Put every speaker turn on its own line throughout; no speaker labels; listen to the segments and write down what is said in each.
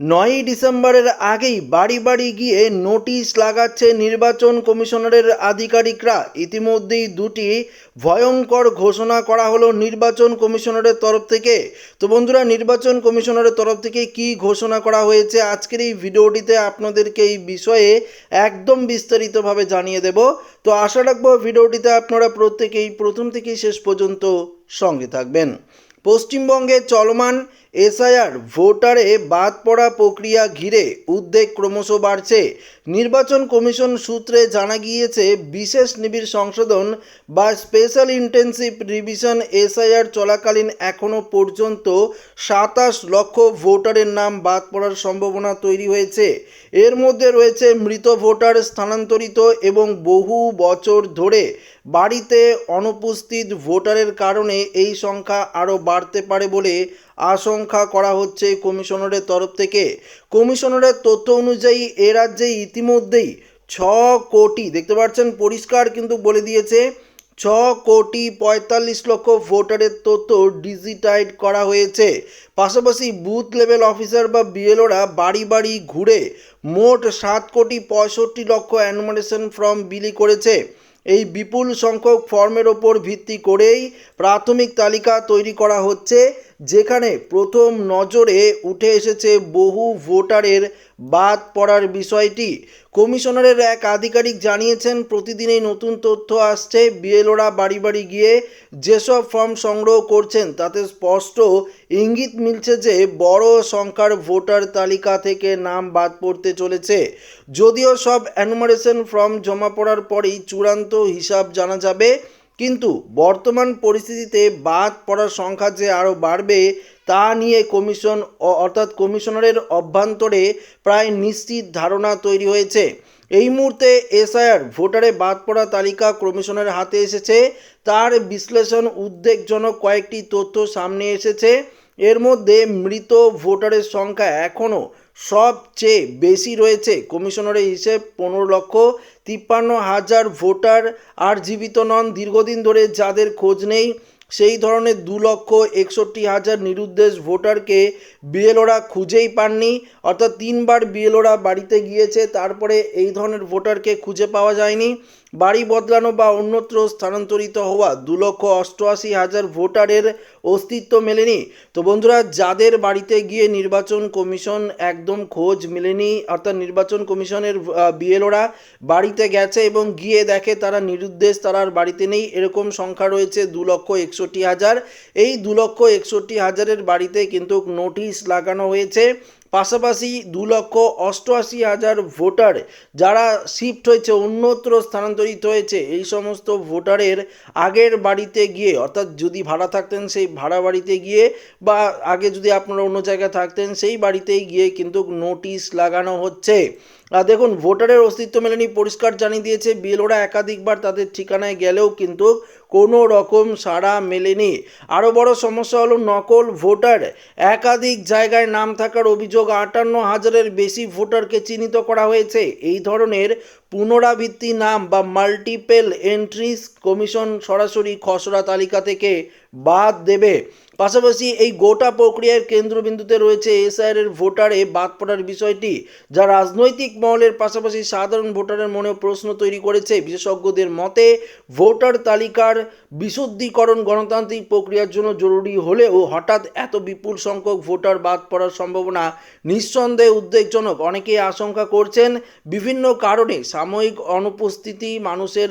নয়ই ডিসেম্বরের আগেই বাড়ি বাড়ি গিয়ে নোটিশ লাগাচ্ছে নির্বাচন কমিশনারের আধিকারিকরা। ইতিমধ্যেই দুটি ভয়ঙ্কর ঘোষণা করা হলো নির্বাচন কমিশনারের তরফ থেকে। তো বন্ধুরা, নির্বাচন কমিশনারের তরফ থেকে কি ঘোষণা করা হয়েছে আজকের এই ভিডিওটিতে আপনাদেরকে এই বিষয়ে একদম বিস্তারিতভাবে জানিয়ে দেব। তো আশা রাখব ভিডিওটিতে আপনারা প্রত্যেকেই প্রথম থেকে শেষ পর্যন্ত সঙ্গে থাকবেন। পশ্চিমবঙ্গে চলমান এসআইআর, ভোটারে বাদ পড়া প্রক্রিয়া ঘিরে উদ্বেগ ক্রমশ বাড়ছে। নির্বাচন কমিশন সূত্রে জানা গিয়েছে, বিশেষ নিবিড় সংশোধন বা স্পেশাল ইন্টেন্সিভ রিভিশন এসআইআর চলাকালীন এখনও পর্যন্ত সাতাশ লক্ষ ভোটারের নাম বাদ পড়ার সম্ভাবনা তৈরি হয়েছে। এর মধ্যে রয়েছে মৃত ভোটার স্থানান্তরিত এবং বহু বছর ধরে বাড়িতে অনুপস্থিত ভোটারের কারণে এই সংখ্যা আরও বাড়তে পারে বলে আশঙ্কা করা হচ্ছে কমিশনারের তরফ থেকে। কমিশনারের তথ্য অনুযায়ী এ রাজ্যে ইতিমধ্যেই ছ কোটি, দেখতে পাচ্ছেন, পরিষ্কার কিন্তু বলে দিয়েছে, ছ কোটি পঁয়তাল্লিশ লক্ষ ভোটারের তথ্য ডিজিটাইড করা হয়েছে। পাশাপাশি বুথ লেভেল অফিসার বা বিএলওরা বাড়ি বাড়ি ঘুরে মোট সাত কোটি পঁয়ষট্টি লক্ষ অ্যানুমারেশন ফর্ম বিলি করেছে। এই বিপুল সংখ্যক ফর্মের ওপর ভিত্তি করেই প্রাথমিক তালিকা তৈরি করা হচ্ছে। যেখানে প্রথম নজরে উঠে এসেছে বহু ভোটারের বাদ পড়ার বিষয়টি। কমিশনারের এক আধিকারিক জানিয়েছেন, প্রতিদিনই নতুন তথ্য আসছে। বিএলওরা বাড়ি বাড়ি গিয়ে যেসব ফর্ম সংগ্রহ করছেন, তাতে স্পষ্ট ইঙ্গিত মিলছে যে বড় সংখ্যার ভোটার তালিকা থেকে নাম বাদ পড়তে চলেছে। যদিও সব অ্যানুমারেশন ফর্ম জমা পড়ার পরেই চূড়ান্ত হিসাব জানা যাবে। কিন্তু বর্তমান পরিস্থিতিতে বাদ পড়ার সংখ্যা যে আরও বাড়বে তা নিয়ে কমিশন অর্থাৎ কমিশনারের অভ্যন্তরে প্রায় নিশ্চিত ধারণা তৈরি হয়েছে। এই মুহূর্তে এসআইআর, ভোটারে বাদ পড়া তালিকা কমিশনের হাতে এসেছে। তার বিশ্লেষণ উদ্বেগজনক কয়েকটি তথ্য সামনে এসেছে। এর মধ্যে মৃত ভোটারের সংখ্যা এখনও সবচেয়ে বেশি রয়েছে। কমিশনারের হিসেব, পনেরো লক্ষ তিপ্পান্ন হাজার ভোটার আর জীবিত নন। দীর্ঘদিন ধরে যাদের খোঁজ নেই, সেই ধরনের দু লক্ষ একষট্টি হাজার নিরুদ্দেশ ভোটারকে বিএলওরা খুঁজেই পাননি। অর্থাৎ তিনবার বিএলওরা বাড়িতে গিয়েছে, তারপরে এই ধরনের ভোটারকে খুঁজে পাওয়া যায়নি। বাড়ি বদলানো বা অন্যত্র স্থানান্তরিত হওয়া দু লক্ষ অষ্টআশি হাজার ভোটারের অস্তিত্ব মেলেনি। তো বন্ধুরা, যাদের বাড়িতে গিয়ে নির্বাচন কমিশন একদম খোঁজ মেলেনি, অর্থাৎ নির্বাচন কমিশনের বিএলওরা বাড়িতে গেছে এবং গিয়ে দেখে তারা নিরুদ্দেশ, তারা আর বাড়িতে নেই। এরকম সংখ্যা রয়েছে দু লক্ষ একষট্টি হাজার। এই দু লক্ষ একষট্টি হাজারের বাড়িতে কিন্তু নোটিশ লাগানো হয়েছে। পাশাপাশি দু লক্ষ অষ্টআশি হাজার ভোটার যারা শিফট হয়েছে, অন্যত্র স্থানান্তরিত হয়েছে, এই সমস্ত ভোটারের আগের বাড়িতে গিয়ে, অর্থাৎ যদি ভাড়া থাকতেন সেই ভাড়া বাড়িতে গিয়ে বা আগে যদি আপনারা অন্য জায়গায় থাকতেন সেই বাড়িতেই গিয়ে কিন্তু নোটিশ লাগানো হচ্ছে। দেখুন, ভোটারের অস্তিত্ব মেলেনি, পরিষ্কার জানিয়ে দিয়েছে বিএলওরা। একাধিকবার তাদের ঠিকানায় গেলেও কিন্তু কোনো রকম সাড়া মেলেনি। আরও বড় সমস্যা হলো নকল ভোটার। একাধিক জায়গায় নাম থাকার অভিযোগ আটান্ন হাজারের বেশি ভোটারকে চিহ্নিত করা হয়েছে। এই ধরনের পুনরাবৃত্তি নাম বা মাল্টিপেল এন্ট্রিস কমিশন সরাসরি খসড়া তালিকা থেকে বাদ দেবে। পাশাপাশি এই গোটা প্রক্রিয়ার কেন্দ্রবিন্দুতে রয়েছে এসআইআর এর ভোটারে বাদ পড়ার বিষয়টি, যা রাজনৈতিক মহলের পাশাপাশি সাধারণ ভোটারের মনে প্রশ্ন তৈরি করেছে। বিশেষজ্ঞদের মতে, ভোটার তালিকার বিশুদ্ধিকরণ গণতান্ত্রিক প্রক্রিয়ার জন্য জরুরি হলেও হঠাৎ এত বিপুল সংখ্যক ভোটার বাদ পড়ার সম্ভাবনা নিঃসন্দেহে উদ্বেগজনক। অনেকেই আশঙ্কা করছেন, বিভিন্ন কারণে সাময়িক অনুপস্থিতি মানুষের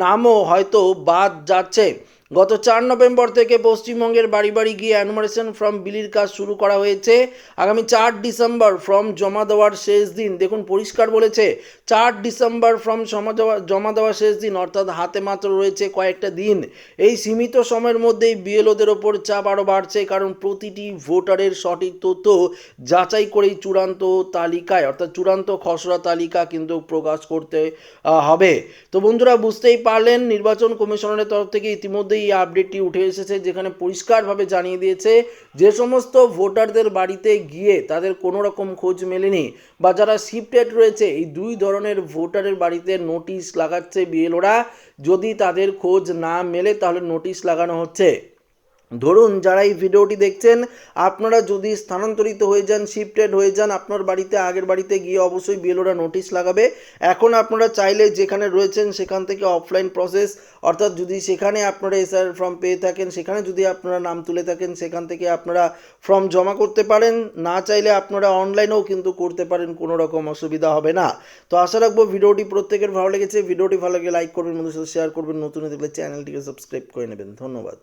নামও হয়তো বাদ যাচ্ছে। গত চার নভেম্বর থেকে পশ্চিমবঙ্গের বাড়ি বাড়ি গিয়ে অ্যানুমারেশন ফর্ম বিলির কাজ শুরু করা হয়েছে। আগামী চার ডিসেম্বর ফর্ম জমা দেওয়ার শেষ দিন। দেখুন, পরিষ্কার বলেছে, চার ডিসেম্বর ফর্ম জমা দেওয়া, জমা দেওয়ার শেষ দিন, অর্থাৎ হাতে মাত্র রয়েছে কয়েকটা দিন। এই সীমিত সময়ের মধ্যেই বিএলওদের ওপর চাপ আরও বাড়ছে, কারণ প্রতিটি ভোটারের সঠিক তথ্য যাচাই করেই চূড়ান্ত তালিকায়, অর্থাৎ চূড়ান্ত খসড়া তালিকা কিন্তু প্রকাশ করতে হবে। তো বন্ধুরা, বুঝতেই পারলেন, নির্বাচন কমিশনের তরফ থেকে ইতিমধ্যেই এই আপডেটটি উঠে এসেছে, যেখানে পরিষ্কারভাবে জানিয়ে দিয়েছে যে সমস্ত ভোটারদের বাড়িতে গিয়ে তাদের কোনো রকম খোঁজ মেলেনি বা যারা শিফটেড রয়েছে, এই দুই ধরনের ভোটারের বাড়িতে নোটিশ লাগাচ্ছে বিএলওরা। যদি তাদের খোঁজ না মেলে, তাহলে নোটিশ লাগানো হচ্ছে। ধরুন যারা এই ভিডিওটি দেখছেন, আপনারা যদি স্থানান্তরিত হয়ে যান শিফটেড হয়ে যান, আপনার বাড়িতে, আগের বাড়িতে গিয়ে অবশ্যই বিএলওরা নোটিশ লাগাবে। এখন আপনারা চাইলে যেখানে রয়েছেন, সেখান থেকে অফলাইন প্রসেস অর্থাৎ যদি সেখানে আপনারা এসআর ফর্ম পেয়ে থাকেন, সেখানে যদি আপনারা নাম তুলে থাকেন, সেখান থেকে আপনারা ফর্ম জমা করতে পারেন। না চাইলে আপনারা অনলাইনেও কিন্তু করতে পারেন, কোনো রকম অসুবিধা হবে না। তো আশা রাখব ভিডিওটি প্রত্যেকের ভালো লেগেছে। ভিডিওটি ভালো লাগে লাইক করবেন, বন্ধুদের সাথে শেয়ার করবেন। নতুন দেখলে চ্যানেলটিকে সাবস্ক্রাইব করে নেবেন। ধন্যবাদ।